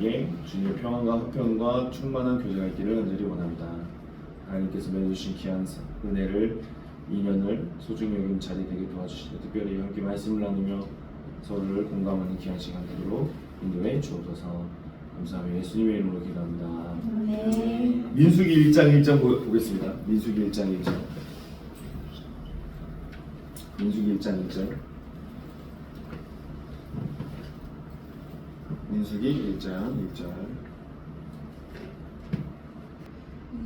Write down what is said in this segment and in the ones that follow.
모두에게 주님의 평안과 화평과 충만한 교제가 있기를 간절히 원합니다. 하나님께서 맺으신 귀한 은혜를 인연을 소중히 여긴 자리 되게 도와주시고 특별히 함께 말씀을 나누며 서로를 공감하는 귀한 시간 되도록 인도해 주옵소서 감사하며 예수님의 이름으로 기도합니다. 네. 민수기 1장 1장 보, 보겠습니다. 민수기 1장 1장 민수기 1장 1장 민수기 1장 1절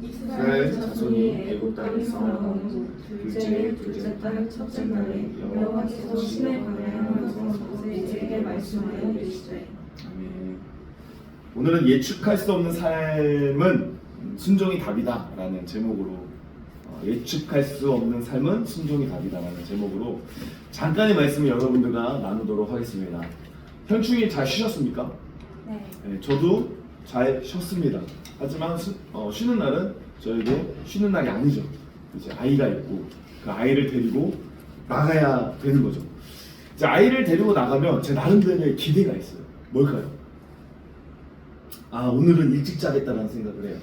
이스라엘 자손이 애굽 땅에서 둘째 둘째 달 첫째 날에 여호와께서 신에 관하여서 모세에게 말씀하여 이르시되 아멘. 오늘은 예측할 수 없는 삶은 순종이 답이다 라는 제목으로 어, 예측할 수 없는 삶은 순종이 답이다라는 제목으로 잠깐의 말씀을 여러분들과 나누도록 하겠습니다. 현충이 잘 쉬셨습니까? 네. 네, 저도 잘 쉬었습니다. 하지만 수- 어, 쉬는 날은 저에게 쉬는 날이 아니죠. 이제 아이가 있고 그 아이를 데리고 나가야 되는 거죠. 이제 아이를 데리고 나가면 제 나름대로의 기대가 있어요. 뭘까요? 아 오늘은 일찍 자겠다라는 생각을 해요.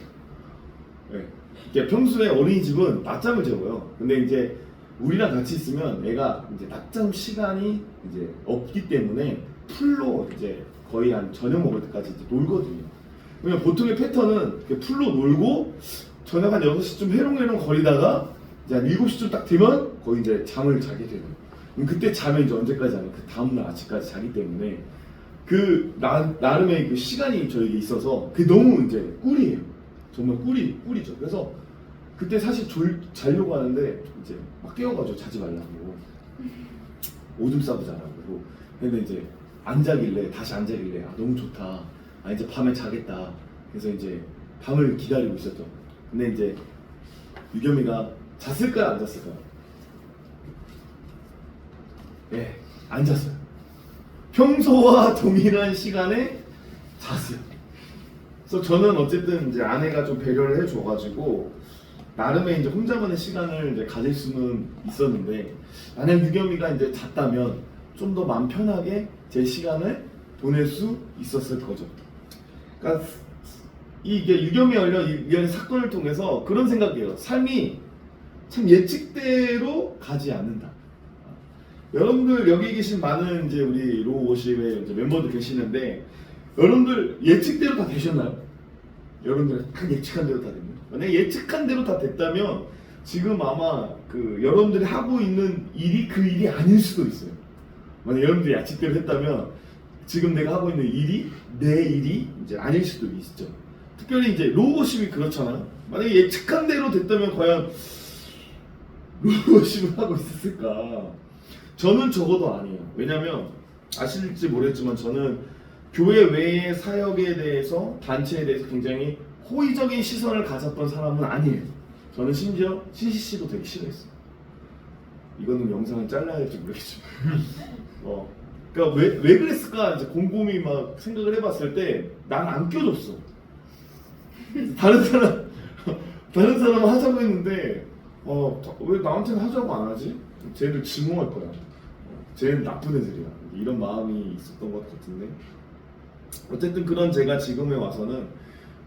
네. 이게 평소에 어린이집은 낮잠을 재워요. 근데 이제 우리랑 같이 있으면 애가 이제 낮잠 시간이 이제 없기 때문에 풀로 이제 거의 한 저녁 먹을 때까지 이제 놀거든요. 그냥 보통의 패턴은 풀로 놀고 저녁 한 6시쯤 해롱해롱 거리다가 이제 한 7시쯤 딱 되면 거의 이제 잠을 자게 돼요. 그럼 그때 자면 이제 언제까지 자면 그 다음날 아침까지 자기 때문에 그 나, 나름의 그 시간이 저에게 있어서 그게 너무 이제 꿀이에요. 정말 꿀이 꿀이죠. 그래서 그때 사실 졸, 자려고 하는데 이제 막 깨워가지고 자지 말라고 오줌 싸고 자라고 근데 이제 안 자길래 다시 안 자길래 아, 너무 좋다. 아 이제 밤에 자겠다. 그래서 이제 밤을 기다리고 있었죠. 근데 이제 유겸이가 잤을까요, 안 잤을까요? 예, 안 잤어요. 평소와 동일한 시간에 잤어요. 그래서 저는 어쨌든 이제 아내가 좀 배려를 해줘가지고 나름의 이제 혼자만의 시간을 이제 가질 수는 있었는데 만약 유겸이가 이제 잤다면 좀 더 마음 편하게 제 시간을 보낼 수 있었을 거죠. 그러니까 이게 유겸이 관련 이런 사건을 통해서 그런 생각이에요. 삶이 참 예측대로 가지 않는다. 여러분들 여기 계신 많은 이제 우리 로우 워십의 이제 멤버들 계시는데 여러분들 예측대로 다 되셨나요? 여러분들 딱 예측한 대로 다 됩니다. 만약 예측한 대로 다 됐다면 지금 아마 그 여러분들이 하고 있는 일이 그 일이 아닐 수도 있어요. 만약 여러분들이 예측대로 했다면 지금 내가 하고 있는 일이 내 일이 이제 아닐 수도 있죠. 특별히 이제 워십이 그렇잖아요. 만약에 예측한 대로 됐다면 과연 워십을 하고 있었을까? 저는 적어도 아니에요. 왜냐면 아실지 모르겠지만 저는 교회 외의 사역에 대해서 단체에 대해서 굉장히 호의적인 시선을 가졌던 사람은 아니에요. 저는 심지어 CCC도 되게 싫어했어요. 이거는 영상을 잘라야 할지 모르겠지만. 어. 그러니까 왜, 왜 그랬을까 이제 곰곰이 막 생각을 해봤을 때 난 안 껴줬어. 다른 사람 다른 사람은 하자고 했는데 어왜 나한테는 하자고 안 하지? 쟤를 증오할 거야. 어, 쟤는 나쁜 애들이야. 이런 마음이 있었던 것 같은데 어쨌든 그런 제가 지금에 와서는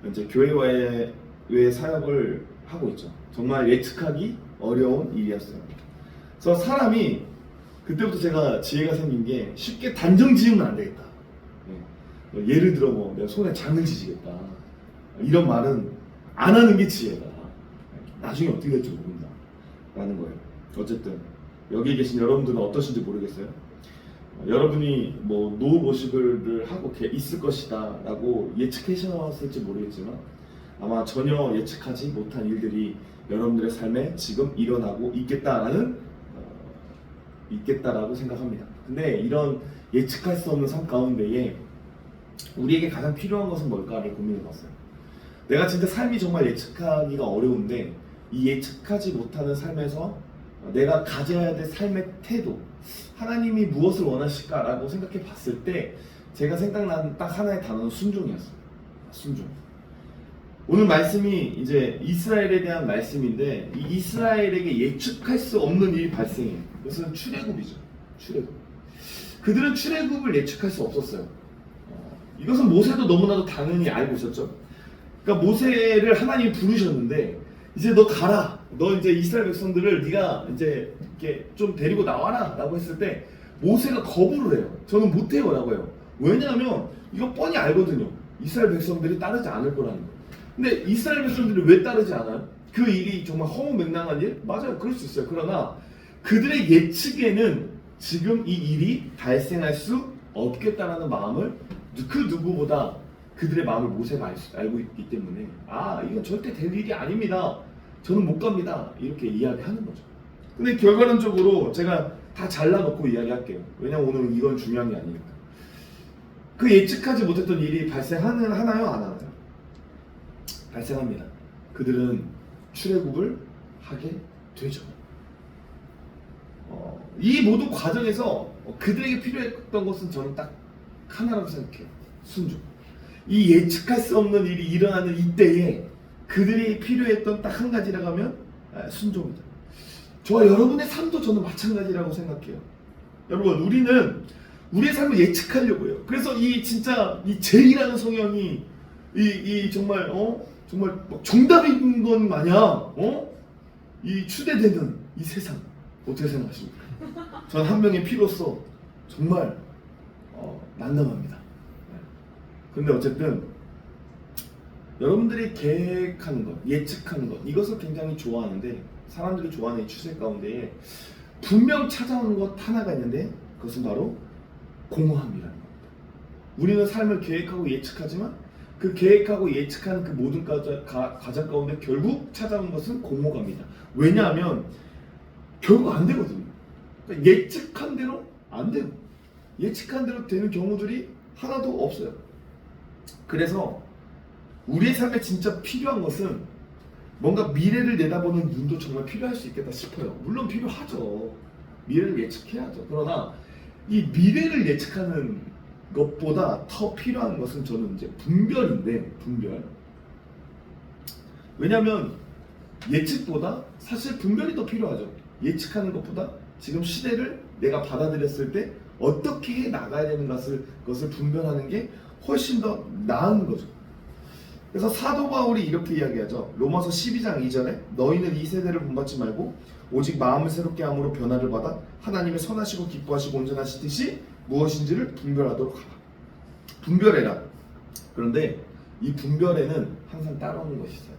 이제 교회와의 외 사역을 하고 있죠. 정말 예측하기 어려운 일이었어요. 그래서 사람이 그때부터 제가 지혜가 생긴 게 쉽게 단정 지으면 안 되겠다. 예. 뭐 예를 들어 뭐 내가 손에 장을 지지겠다. 이런 말은 안 하는 게 지혜다. 나중에 어떻게 될지 모른다. 라는 거예요. 어쨌든 여기 계신 여러분들은 어떠신지 모르겠어요. 어, 여러분이 뭐 노후 모시를 하고 계- 있을 것이다 라고 예측하셨을지 모르겠지만 아마 전혀 예측하지 못한 일들이 여러분들의 삶에 지금 일어나고 있겠다라는 어, 있겠다라고 생각합니다. 근데 이런 예측할 수 없는 삶 가운데에 우리에게 가장 필요한 것은 뭘까를 고민해봤어요. 내가 진짜 삶이 정말 예측하기가 어려운데 이 예측하지 못하는 삶에서 내가 가져야 될 삶의 태도, 하나님이 무엇을 원하실까라고 생각해 봤을 때 제가 생각난 딱 하나의 단어는 순종이었어요. 순종. 오늘 말씀이 이제 이스라엘에 대한 말씀인데 이 이스라엘에게 예측할 수 없는 일이 발생해요. 그것은 출애굽이죠. 출애굽. 그들은 출애굽을 예측할 수 없었어요. 어, 이것은 모세도 너무나도 당연히 알고 있었죠. 그러니까 모세를 하나님이 부르셨는데 이제 너 가라. 너 이제 이스라엘 백성들을 네가 이제 이렇게 좀 데리고 나와라라고 했을 때 모세가 거부를 해요. 저는 못 해요라고 해요. 왜냐하면 이거 뻔히 알거든요. 이스라엘 백성들이 따르지 않을 거라는 거. 근데 이스라엘 백성들이 왜 따르지 않아요? 그 일이 정말 허무맹랑한 일? 맞아요. 그럴 수 있어요. 그러나 그들의 예측에는 지금 이 일이 발생할 수 없겠다라는 마음을 그 누구보다 그들의 마음을 모세가 알 수- 알고 있기 때문에 아 이건 절대 될 일이 아닙니다. 저는 못 갑니다. 이렇게 이야기하는 거죠. 근데 결과론적으로 제가 다 잘라놓고 이야기할게요. 왜냐면 오늘은 이건 중요한 게 아니니까. 그 예측하지 못했던 일이 발생하는 하나요, 안 하나요? 발생합니다. 그들은 출애굽을 하게 되죠. 어, 이 모든 과정에서 어, 그들에게 필요했던 것은 저는 딱 하나라고 생각해요. 순종. 이 예측할 수 없는 일이 일어나는 이때에 그들이 필요했던 딱 한 가지라고 하면 아, 순종이다. 저와 여러분의 삶도 저는 마찬가지라고 생각해요. 여러분, 우리는 우리의 삶을 예측하려고 해요. 그래서 이 진짜 이 제이라는 성형이 이, 이 정말 어 정말 막 정답인 건 마냥 어 이 추대되는 이 세상 어떻게 생각하십니까? 전 한 명의 피로서 정말 어, 난감합니다. 네. 근데 어쨌든 여러분들이 계획하는 것, 예측하는 것 이것을 굉장히 좋아하는데 사람들이 좋아하는 이 추세 가운데에 분명 찾아오는 것 하나가 있는데 그것은 바로 공허함이라는 겁니다. 우리는 삶을 계획하고 예측하지만 그 계획하고 예측하는 그 모든 과정, 가, 과정 가운데 결국 찾아오는 것은 공허감이다. 왜냐하면 결국 안 되거든요. 그러니까 예측한 대로 안 돼요. 예측한 대로 되는 경우들이 하나도 없어요. 그래서 우리의 삶에 진짜 필요한 것은 뭔가 미래를 내다보는 눈도 정말 필요할 수 있겠다 싶어요. 물론 필요하죠. 미래를 예측해야죠. 그러나 이 미래를 예측하는 것보다 더 필요한 것은 저는 이제 분별인데 분별. 왜냐하면 예측보다 사실 분별이 더 필요하죠. 예측하는 것보다 지금 시대를 내가 받아들였을 때 어떻게 해 나가야 되는 것을 것을 분별하는 게 훨씬 더 나은 거죠. 그래서 사도 바울이 이렇게 이야기하죠. 로마서 12장 2절에 너희는 이 세대를 본받지 말고 오직 마음을 새롭게 함으로 변화를 받아 하나님의 선하시고 기뻐하시고 온전하시듯이 무엇인지를 분별하도록 하라. 분별해라. 그런데 이 분별에는 항상 따라오는 것이 있어요.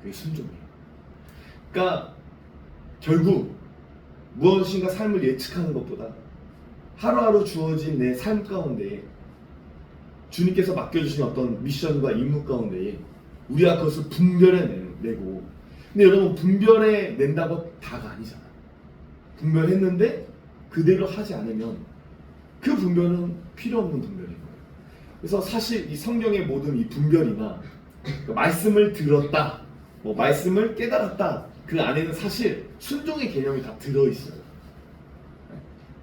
그게 순종이에요. 그러니까 결국 무엇인가 삶을 예측하는 것보다 하루하루 주어진 내 삶 가운데 주님께서 맡겨주신 어떤 미션과 임무 가운데에 우리가 그것을 분별해내고 근데 여러분 분별해 낸다고 다가 아니잖아요. 분별했는데 그대로 하지 않으면 그 분별은 필요 없는 분별인 거예요. 그래서 사실 이 성경의 모든 이 분별이나 그 말씀을 들었다, 뭐 말씀을 깨달았다 그 안에는 사실 순종의 개념이 다 들어 있어요.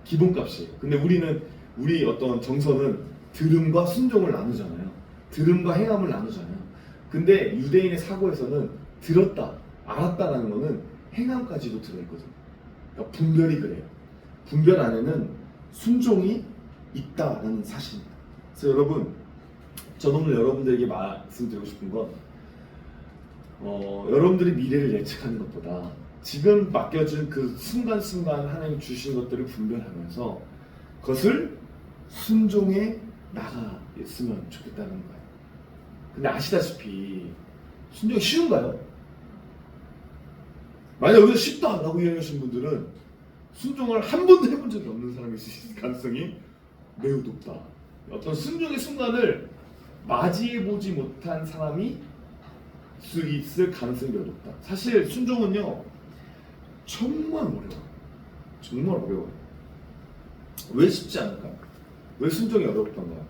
기본값이에요. 근데 우리는 우리 어떤 정서는 들음과 순종을 나누잖아요. 들음과 행함을 나누잖아요. 근데 유대인의 사고에서는 들었다, 알았다라는 거는 행함까지도 들어있거든요. 그러니까 분별이 그래요. 분별 안에는 순종이 있다라는 사실입니다. 그래서 여러분, 저는 오늘 여러분들에게 말씀드리고 싶은 건 어, 여러분들이 미래를 예측하는 것보다 지금 맡겨준 그 순간순간 하나님 주신 것들을 분별하면서 그것을 순종해 나가있으면 좋겠다는 거예요. 근데 아시다시피 순종이 쉬운가요? 만약 여기서 쉽다라고 이야기하시는 분들은 순종을 한 번도 해본 적이 없는 있을 가능성이 매우 높다. 어떤 순종의 순간을 맞이해보지 못한 사람이 수 있을 가능성이 매우 높다. 사실 순종은요 정말 어려워요. 정말 어려워요. 왜 쉽지 않을까? 왜 순종이 어렵던가요?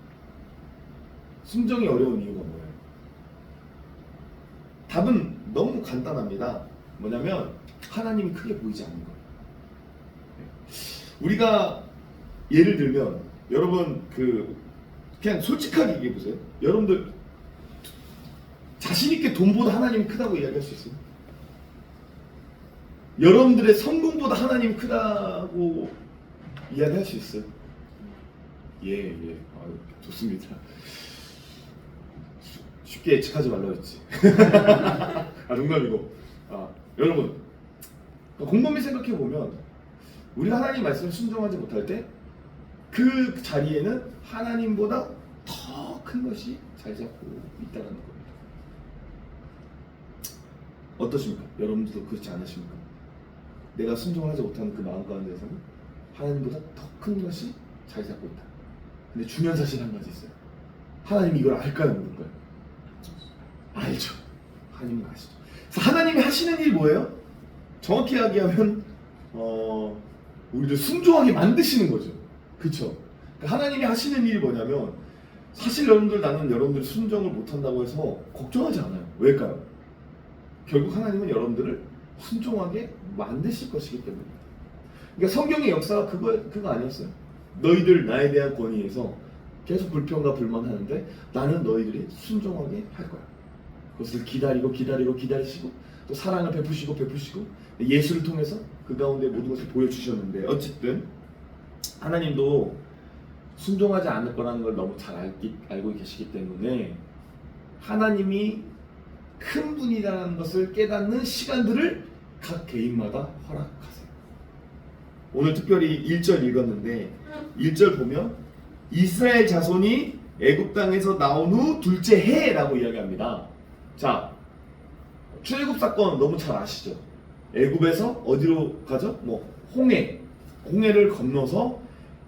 순종이 어려운 이유가 뭐예요? 답은 너무 간단합니다. 뭐냐면 하나님이 크게 보이지 않는 거예요. 우리가 예를 들면 여러분 그 그냥 솔직하게 얘기해 보세요. 여러분들 자신 있게 돈보다 하나님이 크다고 이야기할 수 있어요? 여러분들의 성공보다 하나님이 크다고 이야기할 수 있어요? 예, 예. 아유, 좋습니다. 쉽게 예측하지 말라 했지. 아 농담이고. 아 여러분 곰곰이 생각해 보면 우리가 하나님 말씀을 순종하지 못할 때 그 자리에는 하나님보다 더 큰 것이 잘 잡고 있다는 겁니다. 어떠십니까? 여러분들도 그렇지 않으십니까? 내가 순종하지 못하는 그 마음 가운데서는 하나님보다 더 큰 것이 잘 잡고 있다. 근데 중요한 사실 한 가지 있어요. 하나님이 이걸 알까요, 모를까요? 알죠. 하나님은 아시죠. 그래서 하나님이 하시는 일이 뭐예요? 정확히 이야기하면 어, 우리를 순종하게 만드시는 거죠. 그렇죠. 하나님이 하시는 일이 뭐냐면 사실 여러분들 나는 여러분들 순종을 못한다고 해서 걱정하지 않아요. 왜일까요? 결국 하나님은 여러분들을 순종하게 만드실 것이기 때문입니다. 그러니까 성경의 역사가 그거 그거 아니었어요. 너희들 나에 대한 권위에서 계속 불평과 불만하는데 나는 너희들이 순종하게 할 거야. 그것을 기다리고 기다리고 기다리시고 또 사랑을 베푸시고 베푸시고 예수를 통해서 그 가운데 모든 것을 보여주셨는데 어쨌든 하나님도 순종하지 않을 거라는 걸 너무 잘 알기, 알고 계시기 때문에 하나님이 큰 분이라는 것을 깨닫는 시간들을 각 개인마다 허락하세요. 오늘 특별히 1절 읽었는데 1절 보면 이스라엘 자손이 애굽 땅에서 나온 후 둘째 해라고 이야기합니다. 자, 출애굽 사건 너무 잘 아시죠? 애굽에서 어디로 가죠? 뭐 홍해, 홍해를 건너서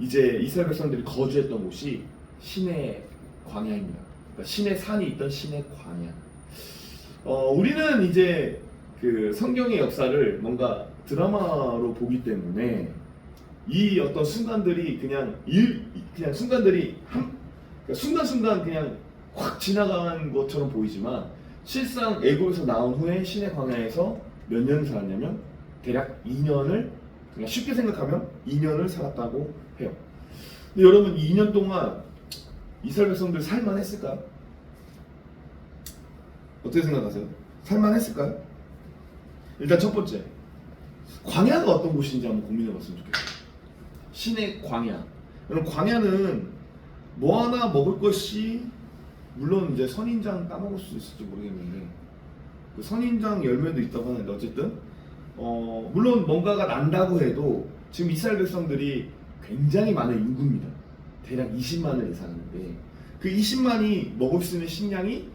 이제 이스라엘 백성들이 거주했던 곳이 신의 광야입니다. 그러니까 신의 산이 있던 신의 광야. 어, 우리는 이제 그 성경의 역사를 뭔가 드라마로 보기 때문에 이 어떤 순간들이 그냥 일 그냥 순간들이 한 그러니까 순간순간 그냥 확 지나간 것처럼 보이지만 실상 애굽에서 나온 후에 신의 광야에서 몇 년을 살았냐면 대략 2년을 그냥 쉽게 생각하면 2년을 살았다고 해요. 근데 여러분 2년 동안 이스라엘 백성들 살만했을까요? 어떻게 생각하세요? 살만했을까요? 일단 첫 번째 광야가 어떤 곳인지 한번 고민해봤으면 좋겠어요. 신의 광야. 여러분 광야는 뭐 하나 먹을 것이 물론 이제 선인장 따먹을 수 있을지 모르겠는데 그 선인장 열매도 있다고 하는데 어쨌든 어 물론 뭔가가 난다고 해도 지금 이스라엘 백성들이 굉장히 많은 인구입니다. 대략 20만을 예상하는데 그 20만이 먹을 수 있는 식량이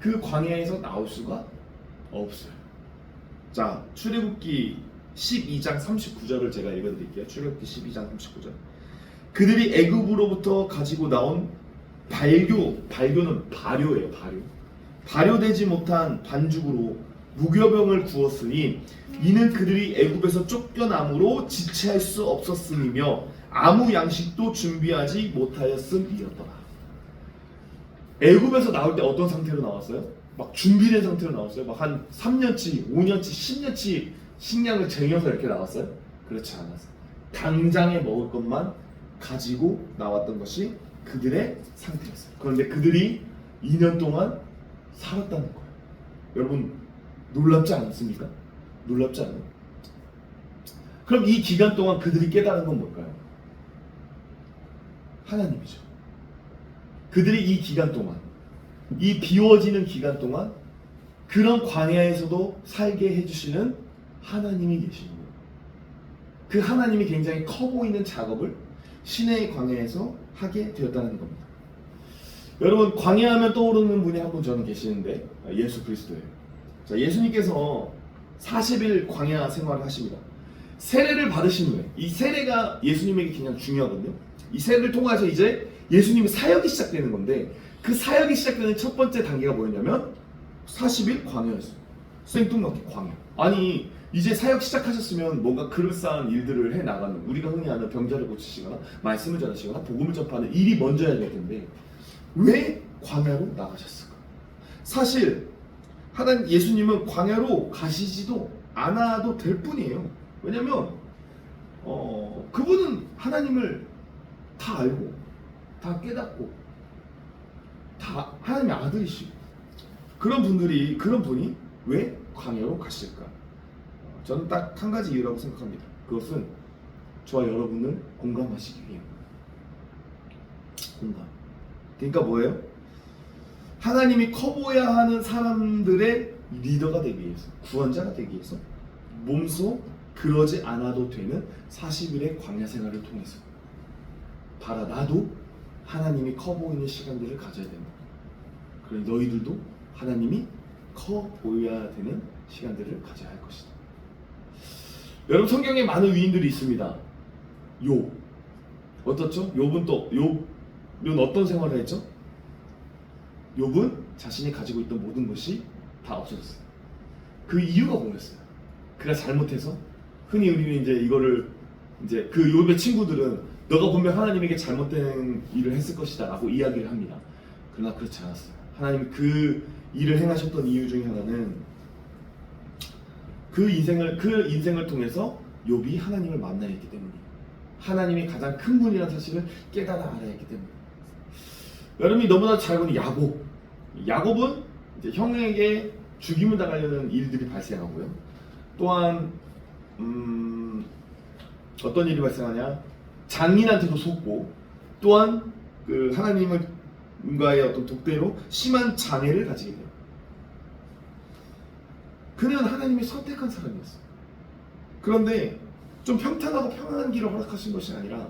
그 광야에서 나올 수가 없어요. 자, 출애굽기 12장 39절을 제가 읽어드릴게요. 출애굽기 12장 39절. 그들이 애굽으로부터 가지고 나온 발교, 발교는 발효예요, 발효. 발효되지 못한 반죽으로 무교병을 구웠으니 이는 그들이 애굽에서 쫓겨남으로 지체할 수 없었음이며 아무 양식도 준비하지 못하였음이었더라. 애굽에서 나올 때 어떤 상태로 나왔어요? 막 준비된 상태로 나왔어요. 막 한 3년치, 5년치, 10년치 식량을 쟁여서 이렇게 나왔어요? 그렇지 않았어요. 당장에 먹을 것만 가지고 나왔던 것이 그들의 상태였어요. 그런데 그들이 2년 동안 살았다는 거예요. 여러분 놀랍지 않습니까? 놀랍지 않아요? 그럼 이 기간 동안 그들이 깨달은 건 뭘까요? 하나님이죠. 그들이 이 기간 동안 이 비워지는 기간 동안 그런 광야에서도 살게 해주시는 하나님이 계시는 거예요. 그 하나님이 굉장히 커 보이는 작업을 신의 광야에서 하게 되었다는 겁니다. 여러분 광야하면 떠오르는 분이 한 분 저는 계시는데 예수 그리스도예요. 자 예수님께서 40일 광야 생활을 하십니다. 세례를 받으신 후에 이 세례가 예수님에게 굉장히 중요하거든요. 이 세례를 통해서 이제 예수님의 사역이 시작되는 건데 그 사역이 시작되는 첫 번째 단계가 뭐였냐면 40일 광야였어요. 생뚱맞게 광야. 아니 이제 사역 시작하셨으면 뭔가 그럴싸한 일들을 해 나가는 우리가 흔히 아는 병자를 고치시거나 말씀을 전하시거나 복음을 전파하는 일이 먼저 해야 될 텐데 왜 광야로 나가셨을까? 사실 하나님 예수님은 광야로 가시지도 않아도 될 뿐이에요. 왜냐면 어, 그분은 하나님을 다 알고 다 깨닫고 다 하나님의 아들이시고 그런 분들이 그런 분이 왜 광야로 가실까? 어, 저는 딱 한 가지 이유라고 생각합니다. 그것은 저와 여러분을 공감하시기 위해 공감. 그러니까 뭐예요? 하나님이 커보야 하는 사람들의 리더가 되기 위해서 구원자가 되기 위해서 몸소 그러지 않아도 되는 40일의 광야 생활을 통해서 봐라 나도 하나님이 커 보이는 시간들을 가져야 된다. 그래 너희들도 하나님이 커 보여야 되는 시간들을 가져야 할 것이다. 여러분 성경에 많은 위인들이 있습니다. 욥 어떻죠? 욥은 또 욥은 어떤 생활을 했죠? 욥은 자신이 가지고 있던 모든 것이 다 없어졌어요. 그 이유가 뭐였어요? 그가 잘못해서 흔히 우리는 이제 이거를 이제 그 욥의 친구들은 너가 분명 하나님에게 잘못된 일을 했을 것이다라고 이야기를 합니다. 그러나 그렇지 않았어요. 하나님 그 일을 행하셨던 이유 중에 하나는 그 인생을 그 인생을 통해서 욥이 하나님을 만나야 했기 때문이에요. 하나님이 가장 큰 분이라는 사실을 깨달아 알아야 했기 때문에. 여러분이 너무나 잘 보는 야곱. 야곱은 이제 형에게 죽임을 당하려는 일들이 발생하고요. 또한 음, 어떤 일이 발생하냐? 장인한테도 속고 또한 그 하나님과의 어떤 독대로 심한 장애를 가지게 돼요. 그는 하나님이 선택한 사람이었어요. 그런데 좀 평탄하고 평안한 길을 허락하신 것이 아니라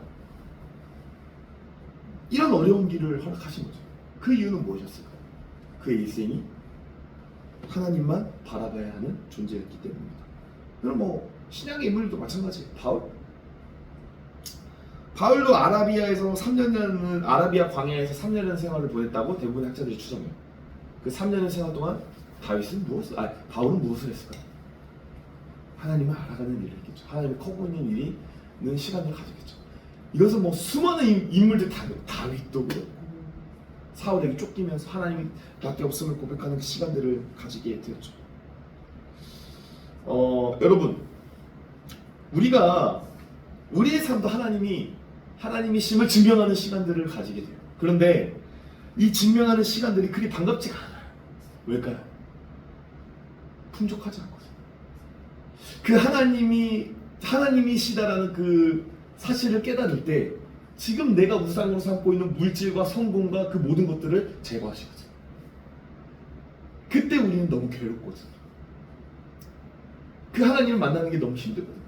이런 어려운 길을 허락하신 거죠. 그 이유는 무엇이었을까요? 그의 일생이 하나님만 바라봐야 하는 존재였기 때문입니다. 그럼 뭐 신약의 인물도 마찬가지. 바울. 바울도 아라비아에서 3년은 아라비아 광야에서 3년의 생활을 보냈다고 대부분 학자들이 추정해요. 그 3년의 생활 동안 다윗은 무엇을 아 바울은 무엇을 했을까요? 하나님을 알아가는 일을 했겠죠. 하나님을 커 보이는 일이는 시간을 가지겠죠. 이것은 뭐 수많은 인- 인물들 다. 다윗도 그렇고 사울에게 쫓기면서 하나님밖에 없음을 고백하는 시간들을 가지게 되었죠. 어, 여러분 우리가 우리의 삶도 하나님이 하나님이 심을 증명하는 시간들을 가지게 돼요. 그런데 이 증명하는 시간들이 그리 반갑지가 않아요. 왜일까요? 풍족하지 않거든요. 그 하나님이 하나님이시다라는 그 사실을 깨달을 때 지금 내가 우상으로 삼고 있는 물질과 성공과 그 모든 것들을 제거하시거든요. 그때 우리는 너무 괴롭거든요. 그 하나님을 만나는 게 너무 힘들거든요.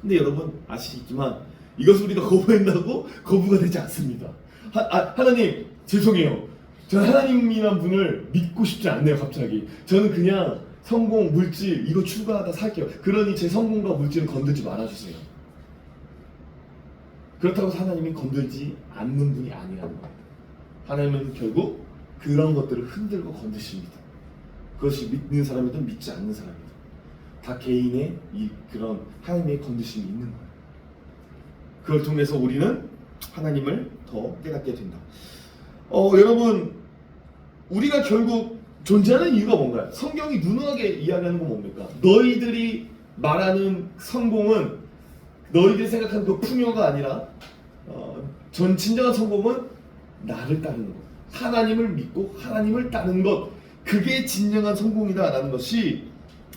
근데 여러분 아시겠지만 이것을 우리가 거부한다고 거부가 되지 않습니다. 하, 아, 하나님 죄송해요. 저는 하나님이란 분을 믿고 싶지 않네요. 갑자기 저는 그냥 성공, 물질 이거 추가하다 살게요. 그러니 제 성공과 물질은 건들지 말아주세요. 그렇다고 하나님이 건들지 않는 분이 아니라는 거예요. 하나님은 결국 그런 것들을 흔들고 건드십니다. 그것이 믿는 사람이든 믿지 않는 사람이든 다 개인의 이 그런 하나님의 건드심이 있는 거예요. 그걸 통해서 우리는 하나님을 더 깨닫게 된다. 어, 여러분 우리가 결국 존재하는 이유가 뭔가요? 성경이 누누하게 이야기하는 건 뭡니까? 너희들이 말하는 성공은 너희들이 생각하는 그 풍요가 아니라 어, 전 진정한 성공은 나를 따르는 것, 하나님을 믿고 하나님을 따르는 것, 그게 진정한 성공이다라는 것이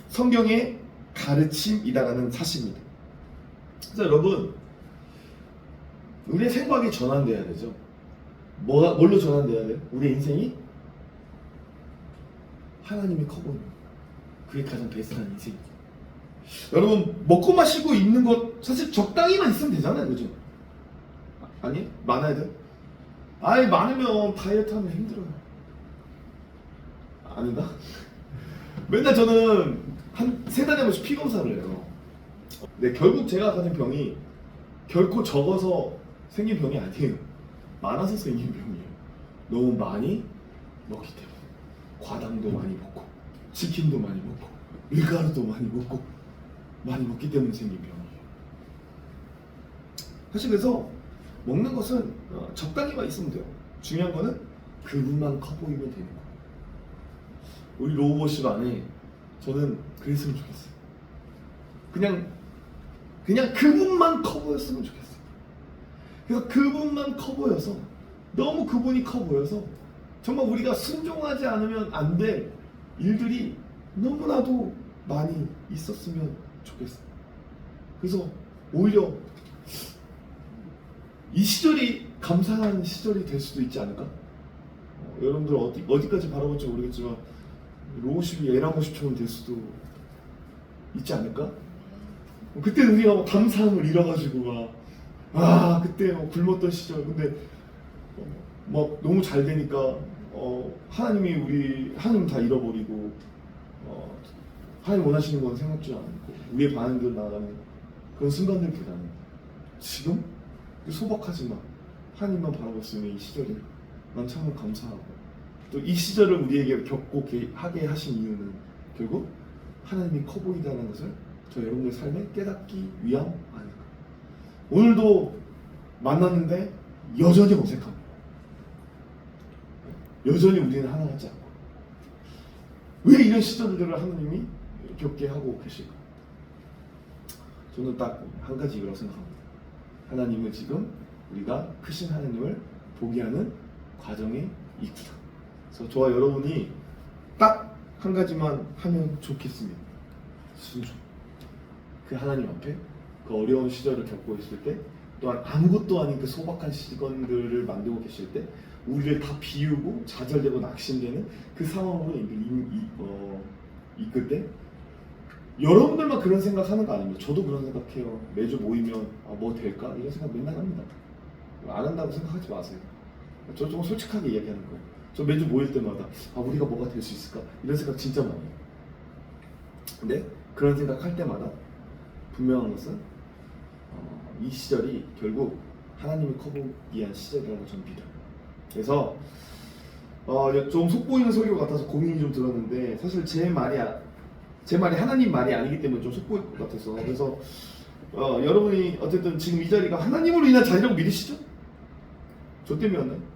성경의 가르침이다라는 사실입니다. 그래서 여러분 우리의 생각이 전환돼야 되죠. 뭐가 뭘로 전환돼야 돼요? 우리의 인생이 하나님이 커 보이는 것. 그게 가장 베스트한 인생이죠. 여러분 먹고 마시고 있는 것 사실 적당히만 있으면 되잖아요, 그죠? 아니 많아야 돼? 아예 많으면 다이어트 하면 힘들어요. 아닌가? 맨날 저는 한 세 달에 한 번씩 피 검사를 해요. 네, 결국 제가 가진 병이 결코 적어서 생긴 병이 아니에요. 많아서 생긴 병이에요. 너무 많이 먹기 때문에. 과당도 많이 먹고, 치킨도 많이 먹고, 밀가루도 많이 먹고, 많이 먹기 때문에 생긴 병이에요. 사실 그래서 먹는 것은 어, 적당히만 있으면 돼요. 중요한 거는 그분만 커 보이면 되는 거예요. 우리 로봇이 안에 저는 그랬으면 좋겠어요. 그냥 그냥 그분만 커 보였으면 좋겠어요. 그래서 그분만 커 보여서 너무 그분이 커 보여서 정말 우리가 순종하지 않으면 안 될 일들이 너무나도 많이 있었으면 좋겠어요. 그래서 오히려 이 시절이 감사한 시절이 될 수도 있지 않을까? 어, 여러분들 어디 어디까지 바라볼지 모르겠지만 로우십이 에라모십처럼 될 수도 있지 않을까? 그때 우리가 막 감사함을 잃어가지고 막 아 그때 뭐 굶었던 시절. 근데 어, 막 너무 잘 되니까 어, 하나님이 우리 하나님 다 잃어버리고 어, 하나님 원하시는 건 생각지 않고 우리의 반응대로 나아가는 그런 순간들보다는 지금 소박하지만 하나님만 바라볼 수 있는 이 시절이 난 참 감사하고 또 이 시절을 우리에게 겪고 게- 하게 하신 이유는 결국 하나님이 커 보인다는 것을 저 여러분의 삶에 깨닫기 위함 아닐까 오늘도 만났는데 여전히 어색합니다 여전히 우리는 하나 같지 않고 왜 이런 시절들을 하나님이 겪게 하고 계실까 저는 딱 한 가지 이라고 생각합니다 하나님은 지금 우리가 크신 하나님을 보게 하는 과정에 있구나. 그래서 저와 여러분이 딱 한 가지만 하면 좋겠습니다. 순종. 그 하나님 앞에 그 어려운 시절을 겪고 있을 때 또한 아무것도 아닌 그 소박한 시간들을 만들고 계실 때 우리를 다 비우고 좌절되고 낙심되는 그 상황으로 이, 이, 어, 이끌 때 여러분들만 그런 생각하는 거 아닙니다. 저도 그런 생각해요. 매주 모이면 아, 뭐 될까 이런 생각 맨날 합니다. 안 한다고 생각하지 마세요. 저 좀 솔직하게 이야기하는 거예요. 저 매주 모일 때마다 아 우리가 뭐가 될 수 있을까 이런 생각 진짜 많이 해요. 근데 그런 생각할 때마다 분명한 것은 어, 이 시절이 결국 하나님이 커보기 위한 시절이라고 저는 믿어요. 그래서 어, 좀 속보이는 소리가 같아서 고민이 좀 들었는데 사실 제 말이 아- 제 말이 하나님 말이 아니기 때문에 좀 속보일 것 같아서 그래서 어, 여러분이 어쨌든 지금 이 자리가 하나님으로 인한 자리라고 믿으시죠? 저?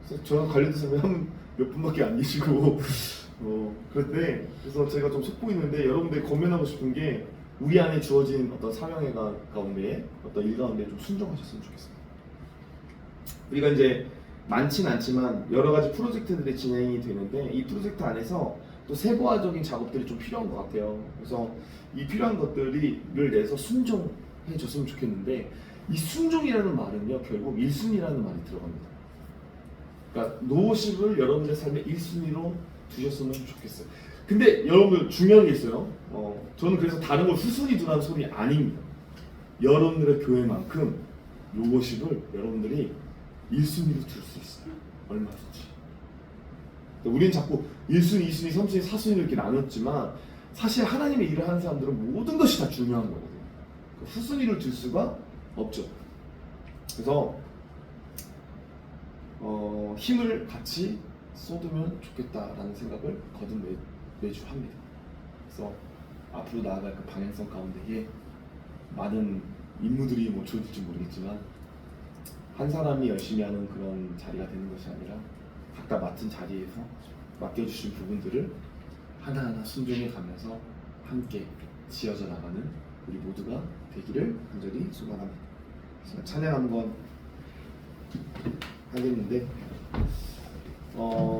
그래서 저랑 관련돼서 한몇 분밖에 안 계시고 어, 그런데 그래서 제가 좀 속보이는데 여러분들이 고민하고 싶은 게 우리 안에 주어진 어떤 사명의 가- 가운데 어떤 일 가운데 좀 순종하셨으면 좋겠습니다. 우리가 이제 많진 않지만 여러 가지 프로젝트들이 진행이 되는데 이 프로젝트 안에서 또 세부화적인 작업들이 좀 필요한 것 같아요. 그래서 이 필요한 것들을 내서 순종해 줬으면 좋겠는데 이 순종이라는 말은요 결국 1순위라는 말이 들어갑니다. 그러니까 노십을 여러분의 삶의 1순위로 두셨으면 좋겠어요. 근데 여러분들 중요한 게 있어요. 어, 저는 그래서 다른 걸 후순위 두라는 소리 아닙니다. 여러분들의 교회만큼 요거십을 여러분들이 1순위로 둘 수 있어요. 얼마든지. 우리는 자꾸 1순위, 2순위, 3순위, 4순위 이렇게 나눴지만 사실 하나님의 일을 하는 사람들은 모든 것이 다 중요한 거거든요. 그 후순위를 둘 수가 없죠. 그래서 어, 힘을 같이 쏟으면 좋겠다라는 생각을 거듭 매, 매주 합니다. 그래서 앞으로 나아갈 그 방향성 가운데에 많은 임무들이 뭐 주어질지 모르겠지만 한 사람이 열심히 하는 그런 자리가 되는 것이 아니라 각자 맡은 자리에서 맡겨주신 부분들을 하나하나 순종해 가면서 함께 지어져 나가는 우리 모두가 되기를 간절히 소망합니다. 찬양 한번 하겠는데 어.